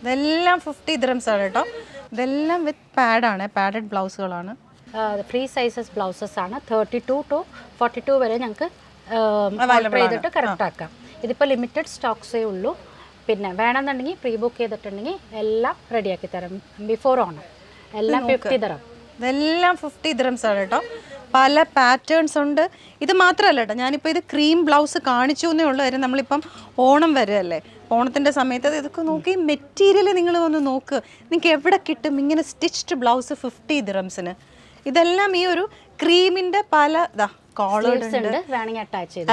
ഇതെല്ലാം fifty dirhams ആണ് കേട്ടോ. ഇതെല്ലാം വിത്ത് പാഡാണ് പാഡഡ് ബ്ലൗസുകളാണ്. ഫ്രീ സൈസസ് ബ്ലൗസസ് ആണ്. Thirty two two forty two വരെ ഞങ്ങൾക്ക് ഓർഡർ ചെയ്തിട്ട് കറക്റ്റ് ആക്കാം. ഇതിപ്പോൾ ലിമിറ്റഡ് സ്റ്റോക്സേ ഉള്ളൂ. പിന്നെ വേണമെന്നുണ്ടെങ്കിൽ പ്രീ ബുക്ക് ചെയ്തിട്ടുണ്ടെങ്കിൽ എല്ലാം റെഡിയാക്കി തരാം. ബിഫോർ ഓണം എല്ലാം ഫിഫ്റ്റി തരാം ഇതെല്ലാം ഫിഫ്റ്റി ദ്രംസ് ആണ് കേട്ടോ. പല പാറ്റേൺസ് ഉണ്ട്. ഇത് മാത്രമല്ല കേട്ടോ ഞാനിപ്പോൾ ഇത് ക്രീം ബ്ലൗസ് കാണിച്ചു എന്നേ ഉള്ളൂ. കാര്യം നമ്മളിപ്പം ഓണം വരുമല്ലേ ഓണത്തിന്റെ സമയത്ത് ഇതൊക്കെ നോക്കി മെറ്റീരിയൽ നിങ്ങൾ ഒന്ന് നോക്ക്. നിങ്ങൾക്ക് എവിടെ കിട്ടും? ഇങ്ങനെ സ്റ്റിച്ച്ഡ് ബ്ലൗസ് ഫിഫ്റ്റി ദിറംസിന്. ഇതെല്ലാം ഈ ഒരു ക്രീമിന്റെ പല ഇതാ കോളേഴ്സ് ഉണ്ട്.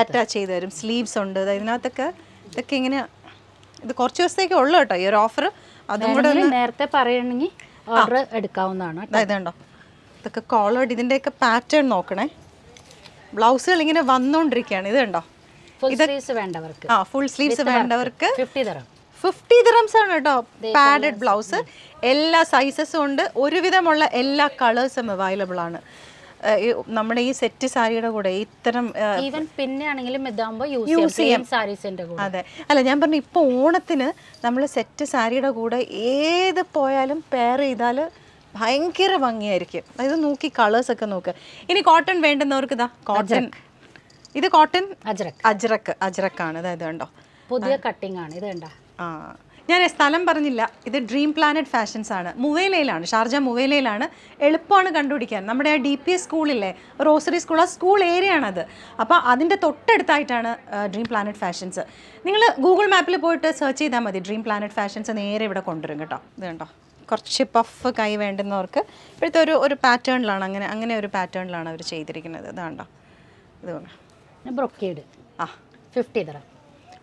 അറ്റാച്ച് ചെയ്ത് തരും. സ്ലീവ്സ് ഉണ്ട്. ഇതിനകത്തൊക്കെ ഇതൊക്കെ ഇങ്ങനെ ഇത് കുറച്ച് ദിവസത്തേക്ക് ഉള്ളു കേട്ടോ ഈ ഒരു ഓഫർ അതും കൂടെ നേരത്തെ പറയണമെങ്കിൽ ഓർഡർ എടുക്കാവുന്നതാണ് ഉണ്ടോ ഇതൊക്കെ കോളേഡ് ഇതിന്റെയൊക്കെ പാറ്റേൺ നോക്കണേ. ബ്ലൗസുകൾ ഇങ്ങനെ വന്നുകൊണ്ടിരിക്കുകയാണ് ഇത് കണ്ടോ വേണ്ടവർക്ക്. ആ ഫുൾ സ്ലീവ്സ് വേണ്ടവർക്ക് ഫിഫ്റ്റി തരാം ഫിഫ്റ്റി ദിറംസ് ആണ് കേട്ടോ പാഡഡ് ബ്ലൗസ് എല്ലാ സൈസസും ഉണ്ട്. ഒരുവിധമുള്ള എല്ലാ കളേഴ്സും അവൈലബിൾ ആണ്. നമ്മുടെ ഈ സെറ്റ് സാരിയുടെ കൂടെ ഇത്തരം ഈവൻ പിന്നെ ആണെങ്കിലും ഇതാകുമ്പോൾ യൂസ് ചെയ്യാം. സാരീസിന്റെ കൂടെ. അതെ. അല്ല ഞാൻ പറഞ്ഞു ഇപ്പൊ ഓണത്തിന് നമ്മൾ സെറ്റ് സാരിയുടെ കൂടെ ഏത് പോയാലും പെയർ ചെയ്താൽ ഭയങ്കര ഭംഗിയായിരിക്കും. അതായത് നോക്കി കളേഴ്സ് ഒക്കെ നോക്കുക ഇനി കോട്ടൺ വേണ്ടുന്നവർക്ക് ഇതാ കോട്ടൺ ഇത് കോട്ടൺ അജ്രക്. അജ്രക്ക് അജ്രക്കാണ്. അതായത് കണ്ടോ? പുതിയ കട്ടിംഗ് ആണ്. ഇത് കണ്ട? ആ. ഞാൻ സ്ഥലം പറഞ്ഞില്ല. ഇത് ഡ്രീം പ്ലാനറ്റ് ഫാഷൻസ് ആണ്. മുവേലയിലാണ്. ഷാർജ മുവേലയിലാണ്. എളുപ്പമാണ് കണ്ടുപിടിക്കാൻ. നമ്മുടെ ആ ഡി പി എസ് സ്കൂളില്ലേ റോസറി സ്കൂൾ ആ സ്കൂൾ ഏരിയ ആണത്. അപ്പോൾ അതിന്റെ തൊട്ടടുത്തായിട്ടാണ് ഡ്രീം പ്ലാനറ്റ് ഫാഷൻസ് നിങ്ങൾ ഗൂഗിൾ മാപ്പിൽ പോയിട്ട് സെർച്ച് ചെയ്താൽ മതി. ഡ്രീം പ്ലാനറ്റ് ഫാഷൻസ് നേരെ ഇവിടെ കൊണ്ടുവരും കേട്ടോ. ഇത് കണ്ടോ? കുറച്ച് പഫ് കൈ വേണ്ടുന്നവർക്ക് ഇപ്പോഴത്തെ ഒരു ഒരു പാറ്റേണിലാണ് അങ്ങനെ അങ്ങനെ ഒരു പാറ്റേണിലാണ് അവർ ചെയ്തിരിക്കുന്നത്. ഇതാണ്ടോ ഇത്. ബ്രൊക്കേഡ്. ആ. ഫിഫ്റ്റി തരാം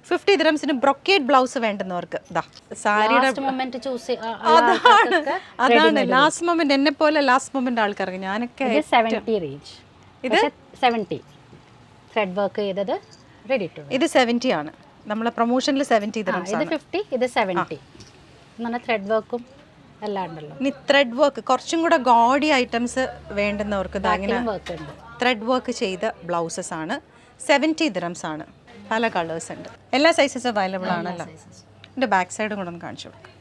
ഫിഫ്റ്റി ദ്രംസിന് ബ്രൊക്കേഡ് ബ്ലൗസ് വേണ്ടുന്നവർക്ക്. ഇതാ സാരിയുടെ മൊമെന്റ് ചൂസ് അതാണ് അതാണ് ലാസ്റ്റ് മൊമെന്റ് എന്നെ പോലെ ലാസ്റ്റ് മൊമെന്റ് ആൾക്കാർക്ക് ഞാനൊക്കെ ഇത് സെവന്റി റേഞ്ച് ഇത്? സെവന്റി ത്രെഡ് വർക്ക് ചെയ്തത് റെഡി ടു ഇത് സെവന്റി ആണ്. നമ്മളെ പ്രൊമോഷനിൽ സെവന്റി ദ്രംസ് ഇത് ഫിഫ്റ്റി ഇത് സെവന്റി എന്നാണ് ത്രെഡ് വർക്കും എല്ലാം ഉണ്ടല്ലോ. ഇനി ത്രെഡ് വർക്ക് കുറച്ചും കൂടെ ഗോഡി ഐറ്റംസ് വേണ്ടുന്നവർക്ക് ത്രെഡ് വർക്ക് ചെയ്ത ബ്ലൗസസ് ആണ്. സെവന്റി ദ്രംസ് ആണ് പല കളേഴ്സ് ഉണ്ട്. എല്ലാ സൈസസ് അവൈലബിൾ ആണല്ലോ. എന്റെ ബാക്ക് സൈഡും കൂടെ ഒന്ന് കാണിച്ചു കൊടുക്കാം.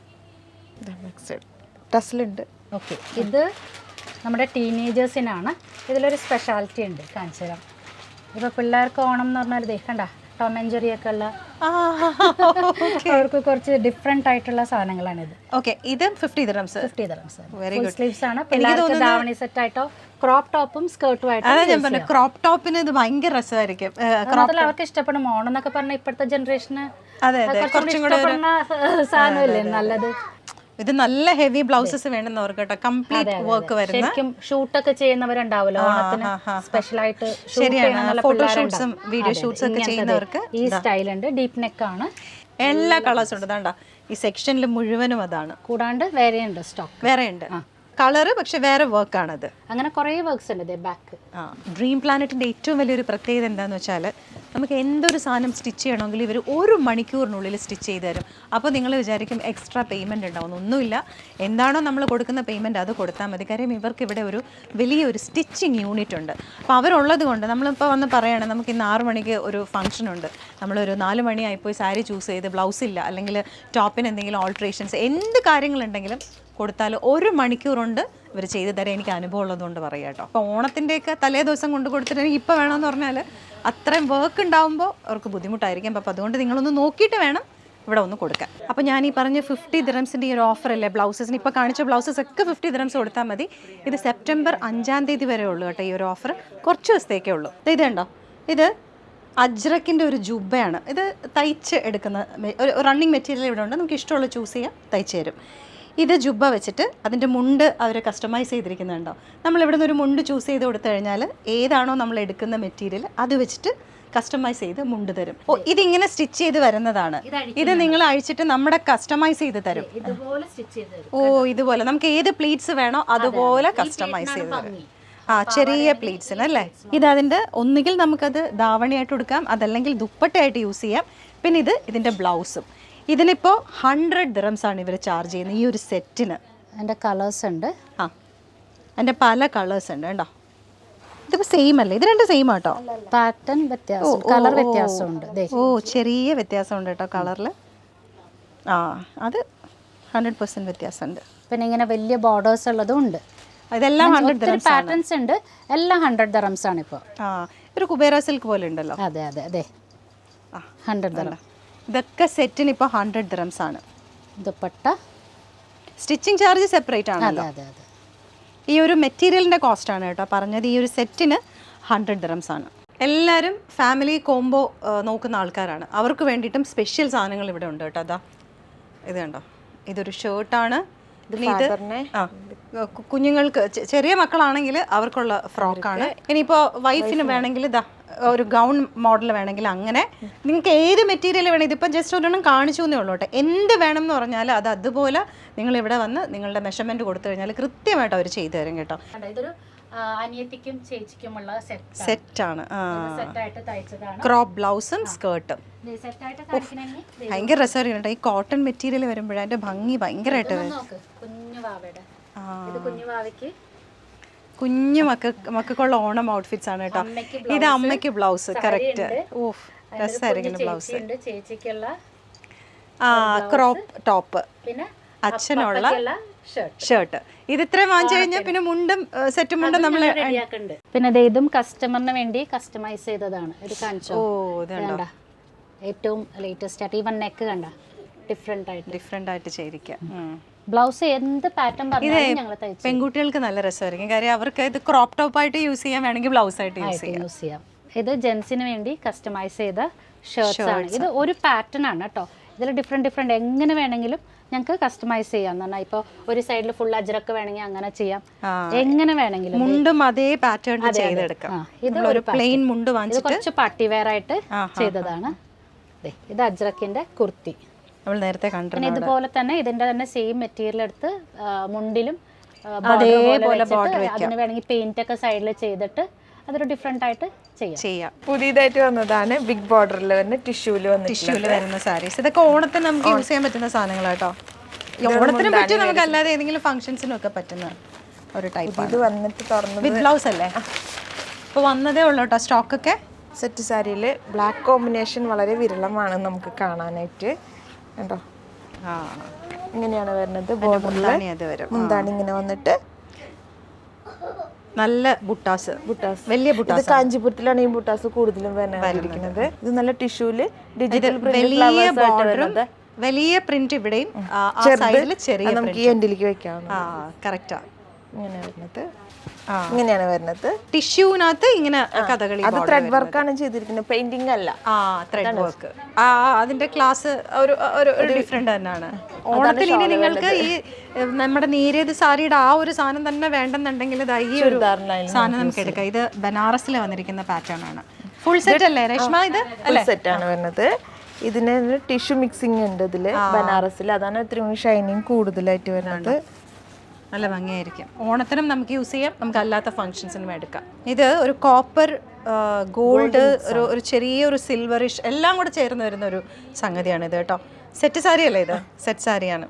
ബാക്ക് സൈഡ് ടസ്ലുണ്ട് ഓക്കെ ഇത് നമ്മുടെ ടീനേജേഴ്സിനാണ് ഇതിലൊരു സ്പെഷ്യാലിറ്റി ഉണ്ട്. കാണിച്ചു തരാം. ഇപ്പോൾ പിള്ളേർക്ക് ഓണം എന്ന് പറഞ്ഞാൽ ദേഹണ്ട ടോം ആൻഡ് ജെറി ഒക്കെ ഉള്ള അവർക്ക് കുറച്ച് ഡിഫറെന്റ് ആയിട്ടുള്ള സാധനങ്ങളാണ് ഇത് ഓക്കെ ഇത് fifty dirhams fifty dirhams very good sleeves ആണ് പിള്ളേർക്ക് ധാവണി സെറ്റ് ആയിട്ടോ ക്രോപ്പ് ടോപ്പും സ്കേർട്ടും ആയിട്ട് അതാ ഞാൻ പറഞ്ഞു ക്രോപ്പ് ടോപ്പിന് ഇത് ഭയങ്കര രസമായിരിക്കും. മാത്രമല്ല അവർക്ക് ഇഷ്ടപ്പെടും ഓണം എന്നൊക്കെ പറഞ്ഞ ഇപ്പോഴത്തെ ജനറേഷന് അതെ അതെ. കുറച്ചും കൂടെ ഒരു സാധനമില്ലേ നല്ലത്? ഇത് നല്ല ഹെവി ബ്ലൗസസ് വേണ്ടുന്നവർക്ക് കേട്ടോ. കംപ്ലീറ്റ് വർക്ക് വരുന്ന ശരിക്കും ഷൂട്ടൊക്കെ ചെയ്യുന്നവരുണ്ടാവുമല്ലോ ഓണത്തിന്. സ്പെഷ്യൽ ആയിട്ട് ശരിയാണ്. ചെയ്യണ നല്ല ഫോട്ടോഷൂട്ട്സും വീഡിയോ ഷൂട്ട്സ് ഒക്കെ ചെയ്യുന്നവർക്ക് ഈ സ്റ്റൈൽ ഉണ്ട്. ഡീപ് നെക്ക് ആണ്. എല്ലാ കളേഴ്സും ഉണ്ട്. ഇതാണ്ട. ഈ സെക്ഷനിൽ മുഴുവനും അതാണ്. കൂടാണ്ട് വേറെ ഉണ്ട് സ്റ്റോക്ക് വേറെ ഉണ്ട് കളറ് പക്ഷെ വേറെ വർക്കാണത്. അങ്ങനെ കുറേ വർക്ക്സ് ഉണ്ട് ബാക്ക്. ആ ഡ്രീം പ്ലാനറ്റിന്റെ ഏറ്റവും വലിയൊരു പ്രത്യേകത എന്താണെന്ന് വെച്ചാൽ നമുക്ക് എന്തൊരു സാധനം സ്റ്റിച്ച് ചെയ്യണമെങ്കിൽ ഇവർ ഒരു മണിക്കൂറിനുള്ളിൽ സ്റ്റിച്ച് ചെയ്ത് തരും. അപ്പോൾ നിങ്ങൾ വിചാരിക്കും എക്സ്ട്രാ പേയ്മെന്റ് ഉണ്ടാവും. ഒന്നുമില്ല. എന്താണോ നമ്മൾ കൊടുക്കുന്ന പേയ്മെന്റ് അത് കൊടുത്താൽ മതി. കാര്യം ഇവർക്ക് ഇവിടെ ഒരു വലിയൊരു സ്റ്റിച്ചിങ് യൂണിറ്റ് ഉണ്ട്. അപ്പോൾ അവരുള്ളത് കൊണ്ട് നമ്മളിപ്പോൾ വന്ന് പറയുകയാണ് നമുക്ക് ഇന്ന് ആറ് മണിക്ക് ഒരു ഫംഗ്ഷൻ ഉണ്ട്. നമ്മളൊരു നാല് മണിയായിപ്പോയി സാരി ചൂസ് ചെയ്ത് ബ്ലൗസ് ഇല്ല അല്ലെങ്കിൽ ടോപ്പിന് എന്തെങ്കിലും ഓൾട്രേഷൻസ് എന്ത് കാര്യങ്ങളുണ്ടെങ്കിലും കൊടുത്താൽ ഒരു മണിക്കൂർ കൊണ്ട് ഇവർ ചെയ്തു തരാൻ എനിക്ക് അനുഭവം ഉള്ളതുകൊണ്ട് പറയാം കേട്ടോ. അപ്പോൾ ഓണത്തിന്റെയൊക്കെ തലേ ദിവസം കൊണ്ട് കൊടുത്തിട്ടുണ്ടെങ്കിൽ ഇപ്പോൾ വേണമെന്ന് പറഞ്ഞാൽ അത്രയും വർക്ക് ഉണ്ടാവുമ്പോൾ അവർക്ക് ബുദ്ധിമുട്ടായിരിക്കും. അപ്പോൾ അതുകൊണ്ട് നിങ്ങളൊന്ന് നോക്കിയിട്ട് വേണം ഇവിടെ ഒന്ന് കൊടുക്കാൻ. അപ്പോൾ ഞാൻ ഈ പറഞ്ഞ ഫിഫ്റ്റി ദിറംസിന്റെ ഈ ഒരു ഓഫർ അല്ലേ ബ്ലൗസസിന് ഇപ്പോൾ കാണിച്ച ബ്ലൗസസ് ഒക്കെ ഫിഫ്റ്റി ദിറംസ് കൊടുത്താൽ മതി. ഇത് സെപ്റ്റംബർ അഞ്ചാം തീയതി വരെ ഉള്ളൂ കേട്ടോ ഈ ഒരു ഓഫർ കുറച്ച് ദിവസത്തേക്കേ ഉള്ളൂ. ഇത് കണ്ടോ? ഇത് അജ്രക്കിന്റെ ഒരു ജുബയാണ്. ഇത് തയ്ച്ച് എടുക്കുന്ന ഒരു റണ്ണിങ് മെറ്റീരിയൽ ഇവിടെ ഉണ്ട്. നമുക്ക് ഇഷ്ടമുള്ള ചൂസ് ചെയ്യാം. തയ്ച്ച് തരും. ഇത് ജുബ്ബ വെച്ചിട്ട് അതിന്റെ മുണ്ട് അവർ കസ്റ്റമൈസ് ചെയ്തിരിക്കുന്നുണ്ടോ? നമ്മൾ ഇവിടെ നിന്ന് ഒരു മുണ്ട് ചൂസ് ചെയ്ത് കൊടുത്തു കഴിഞ്ഞാൽ ഏതാണോ നമ്മൾ എടുക്കുന്ന മെറ്റീരിയൽ അത് വെച്ചിട്ട് കസ്റ്റമൈസ് ചെയ്ത് മുണ്ട് തരും. ഓ ഇതിങ്ങനെ സ്റ്റിച്ച് ചെയ്ത് വരുന്നതാണ്. ഇത് നിങ്ങൾ അഴിച്ചിട്ട് നമ്മുടെ കസ്റ്റമൈസ് ചെയ്ത് തരും. ഓ ഇതുപോലെ. നമുക്ക് ഏത് പ്ലീറ്റ്സ് വേണോ അതുപോലെ കസ്റ്റമൈസ് ചെയ്ത് തരും. ആ ചെറിയ പ്ലീറ്റ്സിന് അല്ലേ? ഇത് അതിന്റെ ഒന്നുകിൽ നമുക്കത് ധാവണിയായിട്ട് കൊടുക്കാം അതല്ലെങ്കിൽ ദുപ്പട്ടയായിട്ട് യൂസ് ചെയ്യാം. പിന്നെ ഇത് ഇതിന്റെ ബ്ലൗസും ഇതിനിപ്പോൾ ഹൺഡ്രഡ് ദിറംസ് ആണ് ഇവർ ചാർജ് ചെയ്യുന്നത് ഈ ഒരു സെറ്റിന് അതിന്റെ കളേഴ്സ് ഉണ്ട്. ആ. അതിന്റെ പല കളേഴ്സ് ഉണ്ട് കേട്ടോ ഇതിപ്പോൾ സെയിം അല്ലേ? ഇത് രണ്ട് സെയിം ആട്ടോ? പാറ്റേൺ വ്യത്യാസം കളർ വ്യത്യാസമുണ്ട്. ഓ ചെറിയ വ്യത്യാസമുണ്ട് കേട്ടോ കളറിൽ ആ അത് ഹൺഡ്രഡ് പെർസെന്റ് വ്യത്യാസമുണ്ട്. പിന്നെ ഇങ്ങനെ വലിയ ബോർഡേഴ്സ് ഉള്ളതും ഉണ്ട്. ഇതെല്ലാം ഹൺഡ്രഡ് പാറ്റേൺസ് ഉണ്ട്. എല്ലാം ഹൺഡ്രഡ് ദറംസ് ആണ് ഇപ്പോൾ ആ ഒരു കുബേര സിൽക്ക് പോലെ ഉണ്ടല്ലോ. അതെ അതെ അതെ. ആ ഹൺഡ്രഡ് ദറം ഇതൊക്കെ സെറ്റിന് ഇപ്പോൾ ഹൺഡ്രഡ് ദ്രംസ് ആണ്. ദുപ്പട്ട. സ്റ്റിച്ചിങ് ചാർജ് സെപ്പറേറ്റ് ആണല്ലോ. അതെ ഈ ഒരു മെറ്റീരിയലിന്റെ കോസ്റ്റ് ആണ് കേട്ടോ പറഞ്ഞത്. ഈ ഒരു സെറ്റിന് ഹൺഡ്രഡ് ദ്രംസ് ആണ്. എല്ലാവരും ഫാമിലി കോംബോ നോക്കുന്ന ആൾക്കാരാണ്. അവർക്ക് വേണ്ടിയിട്ടും സ്പെഷ്യൽ സാധനങ്ങൾ ഇവിടെ ഉണ്ട് കേട്ടോ. അതാ ഇത് കണ്ടോ? ഇതൊരു ഷർട്ടാണ് ഇത് കുഞ്ഞുങ്ങൾക്ക് ചെറിയ മക്കളാണെങ്കിൽ അവർക്കുള്ള ഫ്രോക്കാണ് ഇനിയിപ്പോൾ വൈഫിന് വേണമെങ്കിൽ ഇതാ ഒരു ഗൗൺ മോഡൽ വേണമെങ്കിൽ അങ്ങനെ നിങ്ങൾക്ക് ഏത് മെറ്റീരിയൽ വേണം ഇതിപ്പം ജസ്റ്റ് ഒരെണ്ണം കാണിച്ചു എന്നേ ഉള്ളൂ കേട്ടോ. എന്ത് വേണം എന്ന് പറഞ്ഞാൽ അത് അതുപോലെ നിങ്ങൾ ഇവിടെ വന്ന് നിങ്ങളുടെ മെഷർമെന്റ് കൊടുത്തു കഴിഞ്ഞാൽ കൃത്യമായിട്ട് അവർ ചെയ്തു തരും കേട്ടോ. ഇതൊരു അനിയത്തിക്കും ചേച്ചിക്കുമുള്ള സെറ്റ് സെറ്റാണ് സെറ്റായിട്ട് തയ്ച്ചതാണ്. ക്രോപ്പ് ബ്ലൗസും സ്കേർട്ടും ഭയങ്കര രസമായിരിക്കും കേട്ടോ. ഈ കോട്ടൺ മെറ്റീരിയൽ വരുമ്പോഴേ അതിന്റെ ഭംഗി ഭയങ്കരമായിട്ട് കുഞ്ഞു വാവയുടെ. കുഞ്ഞു വാവയ്ക്ക് കുഞ്ഞു മക്ക മക്കൾക്കുള്ള ഓണം ഔട്ട്ഫിറ്റ്സ് ആണ് കേട്ടോ. ഇത് അമ്മയ്ക്ക് ബ്ലൗസ് കറക്റ്റ്. ഓഫ് രസമായിരിക്കും ബ്ലൗസ് ചേച്ചിക്കുള്ള ആ ക്രോപ്പ് ടോപ്പ് പിന്നെ അച്ഛനുള്ള ഷർട്ട് ഷർട്ട് ഇത് ഇത്രയും വാങ്ങിച്ചു കഴിഞ്ഞാൽ പിന്നെ മുണ്ടും സെറ്റ് മുണ്ടും നമ്മൾ പിന്നെ ദേ ഇതും കസ്റ്റമറിന് വേണ്ടി കസ്റ്റമൈസ് ചെയ്തതാണ്. ഒരു കാണിച്ചോ? ഓ ഏറ്റവും ലേറ്റസ്റ്റ് ആയിട്ട്. വൺ നെക്ക് കണ്ട. ഡിഫറെന്റ് ആയിട്ട്. ഡിഫറെന്റ് ആയിട്ട് ചെയ്തിരിക്കാം. ഉം. ബ്ലൗസ് എന്ത് പാറ്റേൺ പറഞ്ഞാലും ഞങ്ങൾ തയ്ച്ചു പെൺകുട്ടികൾക്ക് നല്ല രസമായിരിക്കും. കാര്യം അവർക്ക് ഇത് ക്രോപ്പ് ടോപ്പ് ആയിട്ട് യൂസ് ചെയ്യാൻ വേണമെങ്കിൽ ബ്ലൗസ് ആയിട്ട് യൂസ് ചെയ്യാം. യൂസ് ചെയ്യാം. ഇത് ജെൻസിന് വേണ്ടി കസ്റ്റമൈസ് ചെയ്ത ഷർട്ട്സ് ആണ്. ഇത് ഒരു പാറ്റേൺ ആണ് കേട്ടോ. ഇതിൽ ഡിഫറെന്റ് ഡിഫറെന്റ് എങ്ങനെ വേണമെങ്കിലും ഞങ്ങൾക്ക് കസ്റ്റമൈസ് ചെയ്യാം. എന്ന് പറഞ്ഞാൽ ഇപ്പോൾ ഒരു സൈഡിൽ ഫുൾ അജ്രക്ക് വേണമെങ്കിൽ അങ്ങനെ ചെയ്യാം. എങ്ങനെ വേണമെങ്കിലും മുണ്ടും അതേ പാറ്റേൺ ചെയ്തെടുക്കാം. ഇത് ഒരു പ്ലെയിൻ മുണ്ട് വാങ്ങിച്ചിട്ട് കുറച്ച് പാർട്ടി വെയർ ആയിട്ട് ചെയ്തതാണ്. ഇത് അജ്രക്കിന്റെ കുർത്തി. നമ്മൾ നേരത്തെ പിന്നെ കണ്ടിരുന്നു ഇതുപോലെ തന്നെ ഇതിന്റെ തന്നെ സെയിം മെറ്റീരിയൽ എടുത്ത് മുണ്ടിലും അതേപോലെ ബോർഡർ അതിന് വേണമെങ്കിൽ പെയിന്റ് ഒക്കെ സൈഡിൽ ചെയ്തിട്ട് അതൊരു ഡിഫറെന്റ് ആയിട്ട് ചെയ്യാം. ചെയ്യാം. പുതിയതായിട്ട് വന്നതാണ് ബിഗ് ബോർഡറിൽ വരുന്ന ടിഷ്യൂൽ വന്ന് ടിഷ്യൂൽ വരുന്ന സാരീസ് ഇതൊക്കെ ഓണത്തിന് നമുക്ക് യൂസ് ചെയ്യാൻ പറ്റുന്ന സാധനങ്ങളാട്ടോ കേട്ടോ ഓണത്തിന് പറ്റും നമുക്ക് അല്ലാതെ ഏതെങ്കിലും ഫംഗ്ഷൻസിനും ഒക്കെ പറ്റുന്ന ഒരു ടൈപ്പ് ഇത് വന്നിട്ട് തുറന്നു വിത്ത് ബ്ലൗസ് അല്ലേ? ഇപ്പോൾ വന്നതേ ഉള്ളൂ കേട്ടോ സ്റ്റോക്കൊക്കെ സെറ്റ് സാരിയിൽ ബ്ലാക്ക് കോമ്പിനേഷൻ വളരെ വിരളമാണ് നമുക്ക് കാണാനായിട്ട്. കണ്ടോ ഇങ്ങനെയാണ് വരുന്നത്? മുന്താണി ഇങ്ങനെ വന്നിട്ട് നല്ല ബുട്ടാസ്. ബുട്ടാസ്. വലിയ ബുട്ടാസ് കാഞ്ചിപുരത്തിലാണ് ഈ ബുട്ടാസ് കൂടുതലും വരുന്നത് ഇത് നല്ല ടിഷ്യൂൽ ഡിജിറ്റൽ വലിയ ബോർഡറും വലിയ പ്രിന്റ് ഇവിടെയും ചെറിയ നമുക്ക് ഈ എൻഡിലേക്ക് വെക്കാവുന്ന ആ കറക്റ്റാ ഇങ്ങനെ വരുന്നത്. ഇങ്ങനെയാണ് വരുന്നത്. ടിഷ്യൂവിനകത്ത് ഇങ്ങനെ കഥകളി അത് ത്രെഡ് വർക്കാണ് ചെയ്തിരിക്കുന്നത്. പെയിന്റിംഗ് അല്ല. ആ ത്രെഡ് വർക്ക് ആ അതിന്റെ ക്ലാസ് ഒരു ഒരു ഡിഫറെന്റ് തന്നെയാണ്. ഓണത്തിൽ ഇനി നിങ്ങൾക്ക് ഈ നമ്മുടെ നേരിയത് സാരിയുടെ ആ ഒരു സാധനം തന്നെ വേണ്ടെന്നുണ്ടെങ്കിൽ ഇത് ഈ ഒരു സാധനം നമുക്ക് എടുക്കാം. ഇത് ബനാറസിൽ വന്നിരിക്കുന്ന പാറ്റേൺ ആണ്. ഫുൾ സെറ്റ് അല്ലേ? രേഷ്മ ഇത്? സെറ്റ് ആണ് വരുന്നത്. ഇതിന് ടിഷ്യൂ മിക്സിംഗ് ഉണ്ട് ഇതിൽ ബനാറസിൽ അതാണ് ഇത്രയും ഷൈനിങ് കൂടുതലായിട്ട് വരുന്നത്. നല്ല ഭംഗിയായിരിക്കും. ഓണത്തിനും നമുക്ക് യൂസ് ചെയ്യാം. നമുക്ക് അല്ലാത്ത ഫങ്ഷൻസിനും എടുക്കാം. ഇത് ഒരു കോപ്പർ ഗോൾഡ് ഒരു ഒരു ചെറിയ ഒരു സിൽവറിഷ് എല്ലാം കൂടെ ചേർന്ന് വരുന്ന ഒരു സംഗതിയാണ് ഇത് കേട്ടോ. സെറ്റ് സാരി അല്ലേ ഇത്? സെറ്റ് സാരിയാണ്.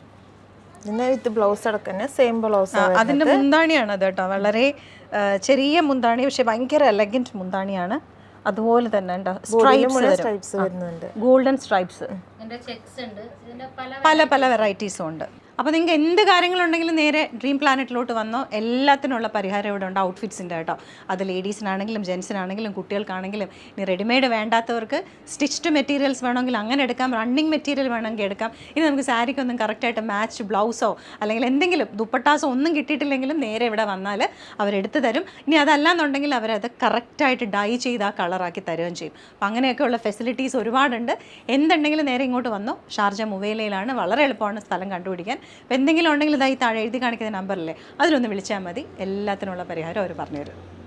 വിത്ത് ബ്ലൗസ് അടക്കം സെയിം ബ്ലൗസ് അതിന്റെ മുന്താണിയാണ് അത് കേട്ടോ. വളരെ ചെറിയ മുന്താണി പക്ഷെ ഭയങ്കര എലഗന്റ് മുന്താണിയാണ്. അതുപോലെ തന്നെ സ്ട്രൈപ്സ് സ്ട്രൈപ്സ് വരുന്നുണ്ട്. ഗോൾഡൻ സ്ട്രൈപ്സ് ഇതിന്റെ ചെക്സ് ഉണ്ട്. ഇതിന്റെ പല പല പല വെറൈറ്റീസും ഉണ്ട്. അപ്പോൾ നിങ്ങൾക്ക് എന്ത് കാര്യങ്ങളുണ്ടെങ്കിലും നേരെ ഡ്രീം പ്ലാനറ്റിലോട്ട് വന്നോ എല്ലാത്തിനുള്ള പരിഹാരം ഇവിടെ ഉണ്ട് ഔട്ട്ഫിറ്റ്സിന്റെ കേട്ടോ. അത് ലേഡീസിനാണെങ്കിലും ജെൻസിനാണെങ്കിലും കുട്ടികൾക്കാണെങ്കിലും ഇനി റെഡിമെയ്ഡ് വേണ്ടാത്തവർക്ക് സ്റ്റിച്ച്ഡ് മെറ്റീരിയൽസ് വേണമെങ്കിൽ അങ്ങനെ എടുക്കാം റണ്ണിങ് മെറ്റീരിയൽ വേണമെങ്കിൽ എടുക്കാം. ഇനി നമുക്ക് സാരിക്കൊന്നും കറക്റ്റായിട്ട് മാച്ച് ബ്ലൗസോ അല്ലെങ്കിൽ എന്തെങ്കിലും ദുപ്പട്ടാസോ ഒന്നും കിട്ടിയിട്ടില്ലെങ്കിലും നേരെ ഇവിടെ വന്നാൽ അവരെടുത്ത് തരും. ഇനി അതല്ലാന്നുണ്ടെങ്കിൽ അവരത് കറക്റ്റായിട്ട് ഡൈ ചെയ്ത് ആ കളറാക്കി തരുകയും ചെയ്യും. അപ്പം അങ്ങനെയൊക്കെയുള്ള ഫെസിലിറ്റീസ് ഒരുപാടുണ്ട്. എന്തുണ്ടെങ്കിലും നേരെ ഇങ്ങോട്ട് വന്നോ ഷാർജ മുവേലയിലാണ്. വളരെ എളുപ്പമാണ് സ്ഥലം കണ്ടുപിടിക്കാൻ. അപ്പം എന്തെങ്കിലും ഉണ്ടെങ്കിൽ ഇതായി താഴെ എഴുതി കാണിക്കുന്ന നമ്പറില്ലേ അതിലൊന്ന് വിളിച്ചാൽ മതി. എല്ലാത്തിനുള്ള പരിഹാരം അവർ പറഞ്ഞുതരും.